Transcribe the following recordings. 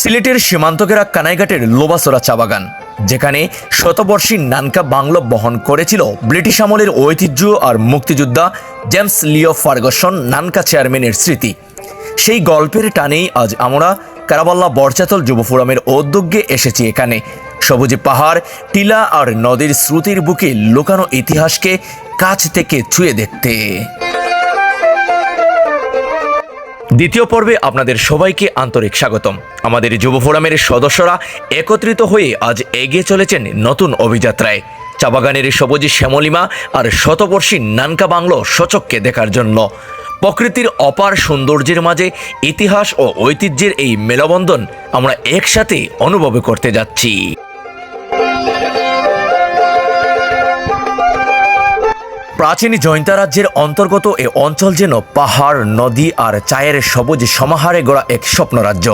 সিলেটের সীমান্তকেরা কানাইঘাটের লোবাসোরা চা বাগান, যেখানে শতবর্ষী নানকা বাংলো বহন করেছিল ব্রিটিশ আমলের ঐতিহ্য আর মুক্তিযোদ্ধা জেমস লিও ফার্গসন নানকা চেয়ারম্যানের স্মৃতি। সেই গল্পের টানেই আজ আমরা কারাবাল্লা বরচাতল যুব ফোরামের উদ্যোগে এসেছি এখানে। সবুজে পাহাড়, টিলা আর নদীর শ্রুতির বুকে লুকানো ইতিহাসকে কাছ থেকে ছুঁয়ে দেখতে। দ্বিতীয় পর্বে আপনাদের সবাইকে আন্তরিক স্বাগতম। আমাদের যুব ফোরামের সদস্যরা একত্রিত হয়ে আজ এগিয়ে চলেছেন নতুন অভিযাত্রায়। চা বাগানের সবুজ শ্যামলিমা আর শতবর্ষী নানকা বাংলো সচককে দেখার জন্য। প্রকৃতির অপার সৌন্দর্যের মাঝে ইতিহাস ও ঐতিহ্যের এই মেলবন্ধন আমরা একসাথে অনুভব করতে যাচ্ছি। প্রাচীন জৈন্তা রাজ্যের অন্তর্গত এ অঞ্চল যেন পাহাড়, নদী আর চায়ের সবুজ সমাহারে গড়া এক স্বপ্ন রাজ্য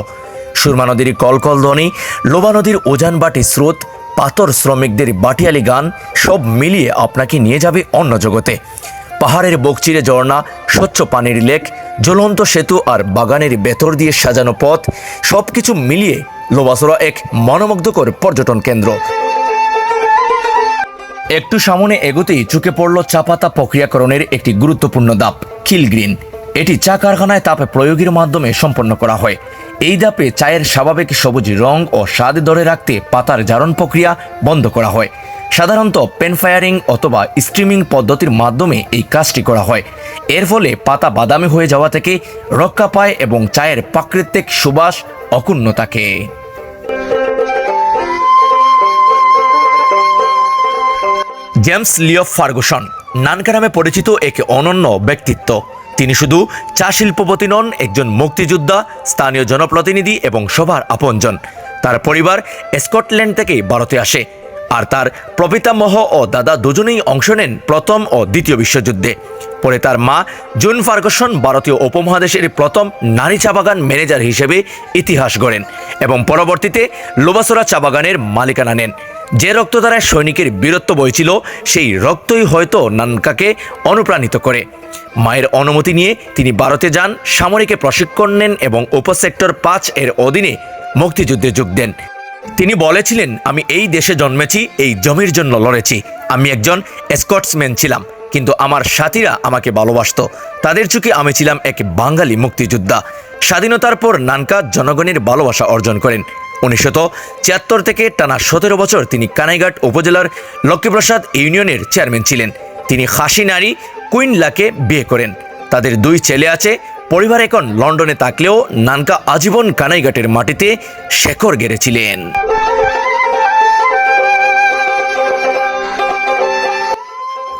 সুরমা নদীর কলকল ধ্বনি, লোবা নদীর ওজানবাটি স্রোত, পাথর শ্রমিকদের বাটিয়ালি গান, সব মিলিয়ে আপনাকে নিয়ে যাবে অন্য জগতে। পাহাড়ের বকচিরে ঝর্ণা, স্বচ্ছ পানির লেক, জ্বলন্ত সেতু আর বাগানের ভেতর দিয়ে সাজানো পথ সব কিছু মিলিয়ে লোবাসরা এক মনোমুগ্ধকর পর্যটন কেন্দ্র। একটু সামনে এগোতেই চোখে পড়ল চা পাতা প্রক্রিয়াকরণের একটি গুরুত্বপূর্ণ দাপ কিল গ্রিন। এটি চা কারখানায় তাপে প্রয়োগের মাধ্যমে সম্পন্ন করা হয়। এই দাপে চায়ের স্বাভাবিক সবুজ রং ও স্বাদ ধরে রাখতে পাতার জারণ প্রক্রিয়া বন্ধ করা হয়। সাধারণত পেন ফায়ারিং অথবা স্ট্রিমিং পদ্ধতির মাধ্যমে এই কাজটি করা হয়। এর ফলে পাতা বাদামি হয়ে যাওয়া থেকে রক্ষা পায় এবং চায়ের প্রাকৃতিক সুবাস অক্ষুণ্ণ থাকে। জেমস লিও ফার্গুসন। নানকা নামে পরিচিত এক অনন্য ব্যক্তিত্ব। তিনি শুধু চা শিল্পপতি নন, একজন মুক্তিযোদ্ধা, স্থানীয় জনপ্রতিনিধি এবং সবার আপনজন। তার পরিবার স্কটল্যান্ড থেকে ভারতে আসে। আর তার প্রপিতামহ ও দাদা দুজনেই অংশ নেন প্রথম ও দ্বিতীয় বিশ্বযুদ্ধে। পরে তার মা জুন ফার্গুসন ভারতীয় উপমহাদেশের প্রথম নারী চা বাগান ম্যানেজার হিসেবে ইতিহাস গড়েন এবং পরবর্তীতে লোবাসরা চা বাগানের মালিকানা নেন। যে রক্ত দ্বারা সৈনিকের বীরত্ব বইছিল, সেই রক্তই হয়তো নানকাকে অনুপ্রাণিত করে। মায়ের অনুমতি নিয়ে তিনি ভারতে যান, সামরিকে প্রশিক্ষণ নেন এবং উপসেক্টর পাঁচ এর অধীনে মুক্তিযুদ্ধে যোগ দেন। তিনি বলেছিলেন, আমি এই দেশে জন্মেছি, এই জমির জন্য লড়েছি। আমি একজন স্কটসম্যান ছিলাম, কিন্তু আমার সাথীরা আমাকে ভালোবাসতো। তাদের চোখে আমি ছিলাম এক বাঙালি মুক্তিযোদ্ধা। স্বাধীনতার পর নানকা জনগণের ভালোবাসা অর্জন করেন। উনিশশো ছিয়াত্তর থেকে টানা সতেরো বছর তিনি কানাইঘাট উপজেলার লক্ষ্মীপ্রসাদ ইউনিয়নের চেয়ারম্যান ছিলেন। তিনি খাসি নারী কুইন লাকে বিয়ে করেন। তাদের দুই ছেলে আছে। পরিবার এখন লন্ডনে থাকলেও নানকা আজীবন কানাইঘাটের মাটিতে শেকড় গেড়েছিলেন।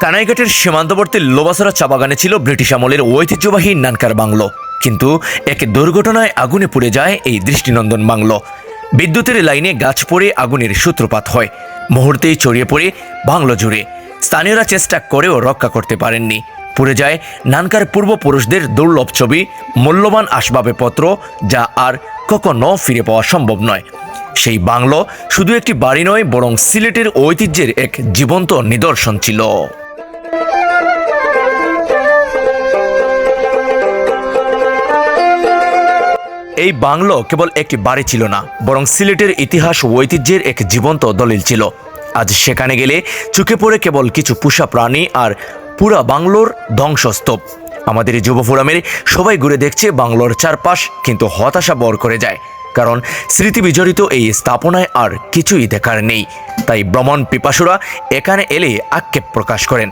কানাইঘাটের সীমান্তবর্তী লোবাসরা চা বাগানে ছিল ব্রিটিশ আমলের ঐতিহ্যবাহী নানকার বাংলো। কিন্তু এক দুর্ঘটনায় আগুনে পুড়ে যায় এই দৃষ্টিনন্দন বাংলো। বিদ্যুতের লাইনে গাছ পড়ে আগুনের সূত্রপাত হয়। মুহূর্তেই ছড়িয়ে পড়ে বাংলো জুড়ে। স্থানীয়রা চেষ্টা করেও রক্ষা করতে পারেননি। পুড়ে যায় নানকার পূর্বপুরুষদের দুর্লভ ছবি, মূল্যবান আসবাবপত্র যা আর কখনো ফিরে পাওয়া সম্ভব নয়। সেই বাংলো শুধু একটি বাড়ি নয়, বরং সিলেটের ঐতিহ্যের এক জীবন্ত নিদর্শন ছিল। এই বাংলো কেবল একটি বাড়ি ছিল না, বরং সিলেটের ইতিহাস ও ঐতিহ্যের এক জীবন্ত দলিল ছিল। আজ সেখানে গেলে চোখে পড়ে কেবল কিছু পোষা প্রাণী আর পুরা বাংলোর ধ্বংসস্তূপ। আমাদের যুব ফোরামের সবাই ঘুরে দেখছে বাংলোর চারপাশ কিন্তু হতাশা বর করে যায়, কারণ স্মৃতি বিজড়িত এই স্থাপনায় আর কিছুই দেখার নেই। তাই ভ্রমণ পিপাসুরা এখানে এলে আক্ষেপ প্রকাশ করেন।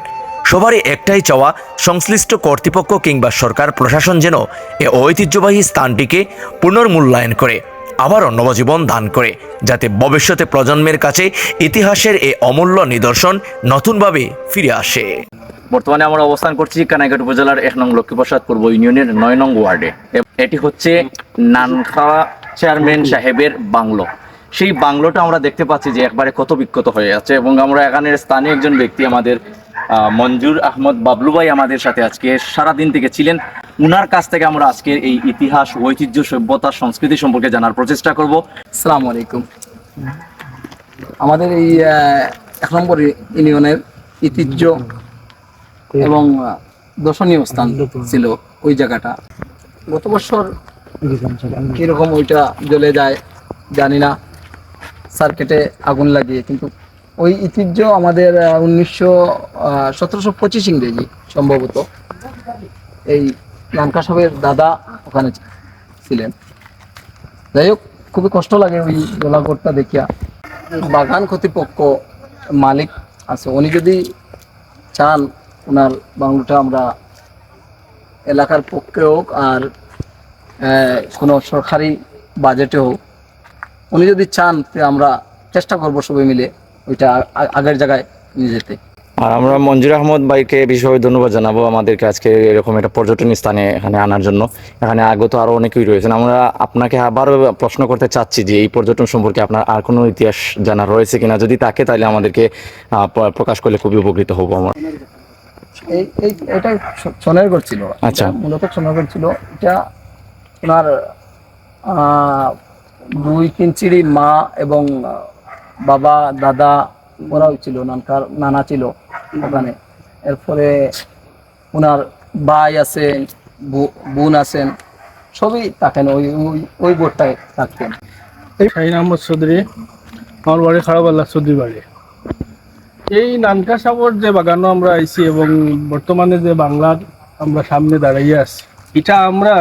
সবারই একটাই চাওয়া, সংশ্লিষ্ট কর্তৃপক্ষ কিংবা সরকার প্রশাসন যেন এ ঐতিহ্যবাহী স্থানটিকে পুনর্মূল্যায়ন করে, আবারও নবজীবন দান করে, যাতে ভবিষ্যতে প্রজন্মের কাছে ইতিহাসের এ অমূল্য নিদর্শন নতুনভাবে ফিরে আসে। বর্তমানে আমরা অবস্থান করছি কানাইঘাট উপজেলার এক নং লক্ষ্মীপ্রসাদ পূর্ব ইউনিয়নের নয় নং ওয়ার্ডে। এটি হচ্ছে নানখাওয়া চেয়ারম্যান সাহেবের বাংলো। সেই বাংলোটা আমরা দেখতে পাচ্ছি যে একবারে কত বিক্ষত হয়ে আছে এবং আমরা এখানের স্থানীয় একজন ব্যক্তি আমাদের মঞ্জুর আহমদ বাবলু ভাই আমাদের সাথে আজকে সারাদিন থেকে ছিলেন। উনার কাছ থেকে আমরা আজকে এই ইতিহাস, ঐতিহ্য, সভ্যতা, সংস্কৃতি সম্পর্কে জানার প্রচেষ্টা করব। আসসালামু আলাইকুম। আমাদের এই এক নম্বর ইউনিয়নের ঐতিহ্য এবং দর্শনীয় স্থান ছিল ওই জায়গাটা। গত বছর কীরকম ওইটা জ্বলে যায় জানি না। সার্কিটে আগুন লাগিয়ে, কিন্তু ওই ঐতিহ্য আমাদের উনিশশো সতেরোশো পঁচিশ ইংরেজি সম্ভবত এই নানকা সাহেবের দাদা ওখানে ছিলেন। যাই হোক, খুবই কষ্ট লাগে ওই গোলাঘরটা দেখিয়া। বাগান কর্তৃপক্ষ মালিক আছে, উনি যদি চান ওনার বাংলোটা আমরা এলাকার পক্ষে হোক আর কোনো সরকারি বাজেটে হোক উনি যদি চান তে আমরা চেষ্টা করব সবাই মিলে ওইটা আগের জায়গায় নিয়ে যেতে। আর আমরা মঞ্জুর আহমদ ভাইকে বিশেষভাবে ধন্যবাদ জানাব আমাদেরকে আজকে এরকম একটা পর্যটন স্থানে এখানে আনার জন্য। এখানে আগত আরও অনেকেই রয়েছেন। আমরা আপনাকে আবারও প্রশ্ন করতে চাচ্ছি যে এই পর্যটন সম্পর্কে আপনার আর কোনো ইতিহাস জানা রয়েছে কিনা? যদি তাকে তাহলে আমাদেরকে প্রকাশ করলে খুবই উপকৃত হব আমরা। এই এই এটা সোনারগড় ছিল। আচ্ছা। মূলত সোনারগড় ছিল। এটা আহ, দুই চিড়ি মা এবং বাবা, দাদা, ওরাও ছিল, নানকার নানা ছিল ওখানে। এরপরে ওনার ভাই আছেন বোন আছেন, সবই থাকেন ওই ওই বোর্ডটায় থাকতেন। শাহিন আহমদ চৌধুরী, আমার বাড়ি খারাপ আল্লাহ চৌধুরী বাড়ি। এই নানকা সাগর যে বাগানো আমরা আইছি এবং বর্তমানে যে বাংলার আমরা সামনে দাঁড়াইয়া আছি, এটা আমরা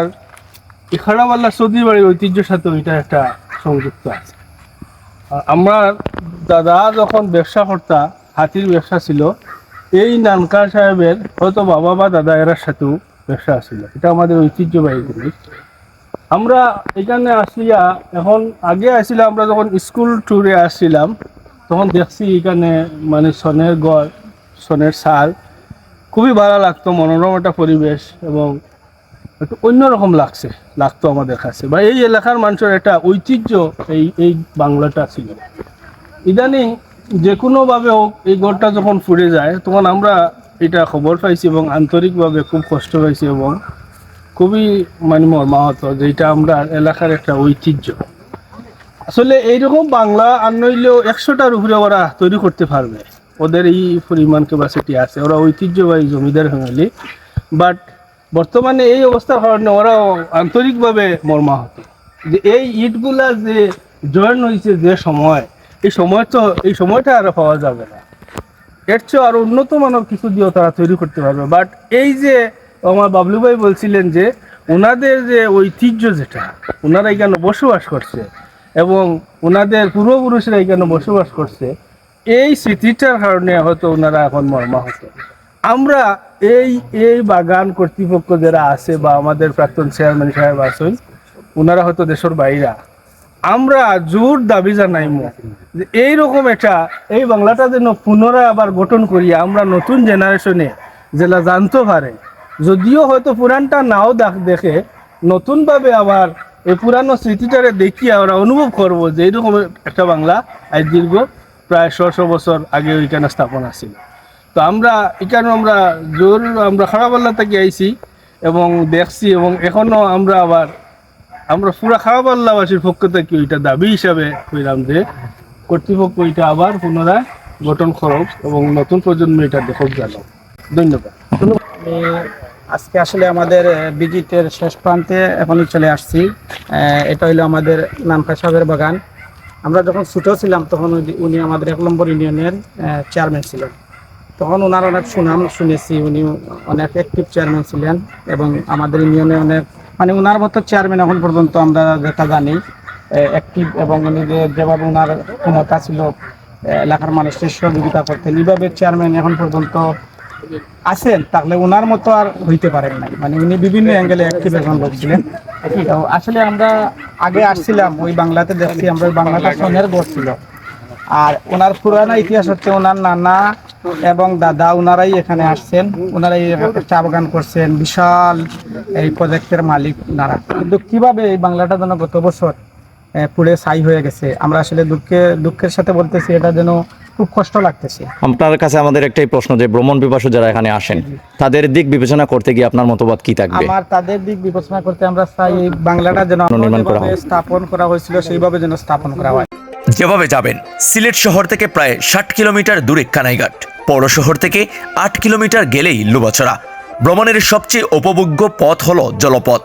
খারাপাল্লা চৌধুরী বাড়ির ঐতিহ্যের সাথে এটা একটা সংযুক্ত আছে। আর আমরা দাদা যখন ব্যবসা করতা, হাতির ব্যবসা ছিল, এই নানকা সাহেবের হয়তো বাবা বা দাদা এরার সাথেও ব্যবসা ছিল এটা আমাদের ঐতিহ্যবাহী জিনিস। আমরা এখানে আসিয়া, এখন আগে আসছিলাম আমরা যখন স্কুল ট্যুরে আসছিলাম তখন দেখছি এখানে মানে সনের গড়, সনের সাল খুবই ভালো লাগতো, মনোরম একটা পরিবেশ এবং একটু অন্যরকম লাগছে, লাগতো আমাদের কাছে। বা এই এলাকার মানুষের একটা ঐতিহ্য এই এই বাংলাটা ছিল। ইদানিং যে কোনোভাবে হোক, এই গড়টা যখন ফুরে যায়, তখন আমরা এটা খবর পাইছি এবং আন্তরিকভাবে খুব কষ্ট পাইছি এবং খুবই মানে মর্মাহত যেটা আমরা এলাকার একটা ঐতিহ্য। আসলে এইরকম বাংলা আর নইলেও একশোটার উপরে ওরা তৈরি করতে পারবে। ওদের এই পরিমাণ ক্যাপাসিটি আছে। ওরা ঐতিহ্যবাহী জমিদার ফ্যামিলি বাট বর্তমানে এই অবস্থার কারণে ওরা আন্তরিকভাবে মর্মাহত। যে এই ইটগুলা যে জয়েন হয়েছে যে সময়, এই সময় তো, এই সময়টা আর পাওয়া যাবে না। এর চেয়ে আরও উন্নত মানের কিছু দিয়েও তারা তৈরি করতে পারবে। বাট এই যে আমার বাবলু ভাই বলছিলেন যে ওনাদের যে ঐতিহ্য যেটা ওনারা এখানে বসবাস করছে এবং ওনাদের পূর্বপুরুষরা এখানে বসবাস করছে, এই স্মৃতিটার কারণে হয়তো ওনারা এখন মর্মাহত। আমরা এই এই বাগান কর্তৃপক্ষ যারা আছে বা আমাদের প্রাক্তন চেয়ারম্যান সাহেব আছেন ওনারা হয়তো দেশের বাইরা। আমরা জোর দাবি জানাইমু যে এইরকম একটা, এই বাংলাটা যেন পুনরায় আবার গঠন করি, আমরা নতুন জেনারেশনে যেটা জানতে পারে। যদিও হয়তো পুরানটা নাও দেখ দেখে, নতুনভাবে আবার এই পুরানো স্মৃতিটারে দেখিয়ে আমরা অনুভব করব যে এইরকম একটা বাংলা আজ দীর্ঘ প্রায় ছশো বছর আগে ওইখানে স্থাপন ছিল তো আমরা এখানে আমরা জোর, আমরা খারাপাল্লা থেকে আইছি এবং দেখছি এবং এখনও আমরা আবার, আমরা পুরা খারাপ আল্লাহবাসীর পক্ষ থেকে ওইটা দাবি হিসাবে কইলাম যে কর্তৃপক্ষ ওইটা আবার পুনরায় গঠন করক এবং নতুন প্রজন্ম এটা দেখক জানো ধন্যবাদ। আজকে আসলে আমাদের ভিজিটের শেষ প্রান্তে এখনই চলে আসছি। এটা হলো আমাদের নানকা সাহেবের বাগান। আমরা যখন ছোটো ছিলাম তখন উনি আমাদের এক নম্বর ইউনিয়নের চেয়ারম্যান ছিলেন। তখন ওনার অনেক সুনাম শুনেছি, উনি অনেক অ্যাক্টিভ চেয়ারম্যান ছিলেন এবং আমাদের ইউনিয়নে অনেক মানে ওনার মতো চেয়ারম্যান এখন পর্যন্ত আমরা যেটা জানি অ্যাক্টিভ এবং উনি যেভাবে ওনার ক্ষমতা ছিল এলাকার মানুষের সহযোগিতা করতেন, এইভাবে চেয়ারম্যান এখন পর্যন্ত আছেন, তাহলে ওনার মতো আর হইতে পারেন নাই। মানে উনি বিভিন্ন অ্যাঙ্গেলে অ্যাক্টিভ এখন লোক ছিলেন। তো আসলে আমরা আগে আসছিলাম, ওই বাংলাতে দেখছি, আমরা ওই বাংলাটা সোনের গড় ছিল। আর ওনার পুরানো ইতিহাস হচ্ছে ওনার নানা এবং দাদা ওনারাই এখানে আসছেন। ওনারাই চা বাগান করছেন। বিশাল এই প্রজেক্টের মালিক ওনারা কিন্তু কীভাবে এই বাংলাটা যেন গত বছর পুড়ে ছাই হয়ে গেছে? আমরা আসলে দুঃখে দুঃখের সাথে বলতেছি এটা যেন খুব কষ্ট লাগতেছে। আপনার কাছে আমাদের একটাই প্রশ্ন যে ভ্রমণ পিপাসু যারা এখানে আসেন তাদের দিক বিবেচনা করতে গিয়ে আপনার মতবাদ কি থাকবে? আমার তাদের দিক বিবেচনা করতে আমরা চাই এই বাংলাটা যেন নির্মাণ করা স্থাপন করা হয়েছিল সেইভাবে যেন স্থাপন করা হয়। যেভাবে যাবেন সিলেট শহর থেকে প্রায় ষাট কিলোমিটার দূরে কানাইঘাট। পৌর শহর থেকে আট কিলোমিটার গেলেই লুবাছড়া। ভ্রমণের সবচেয়ে উপভোগ্য পথ হল জলপথ।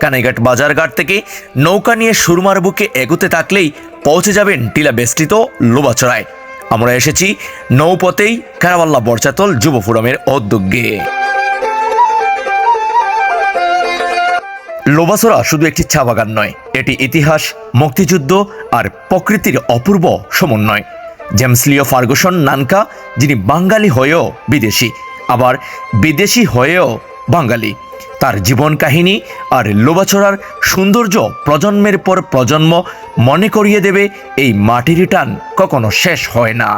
কানাইঘাট বাজারঘাট থেকে নৌকা নিয়ে সুরমার বুকে এগোতে থাকলেই পৌঁছে যাবেন টিলা বেষ্টিত লোবাচড়ায় আমরা এসেছি নৌপথেই কারাবাল্লা বর্চাতল যুব ফোরামের উদ্যোগে। লোবাসরা শুধু একটি চা বাগান নয়, এটি ইতিহাস, মুক্তিযুদ্ধ আর প্রকৃতির অপূর্ব সমন্বয়। জেমস লিও ফার্গুসন নানকা, যিনি বাঙালি হয়েও বিদেশি, আবার বিদেশি হয়েও বাঙালি। তার জীবন কাহিনী আর লোবাচড়ার সৌন্দর্য প্রজন্মের পর প্রজন্ম মনে করিয়ে দেবে এই মাটির টান কখনো শেষ হয় না।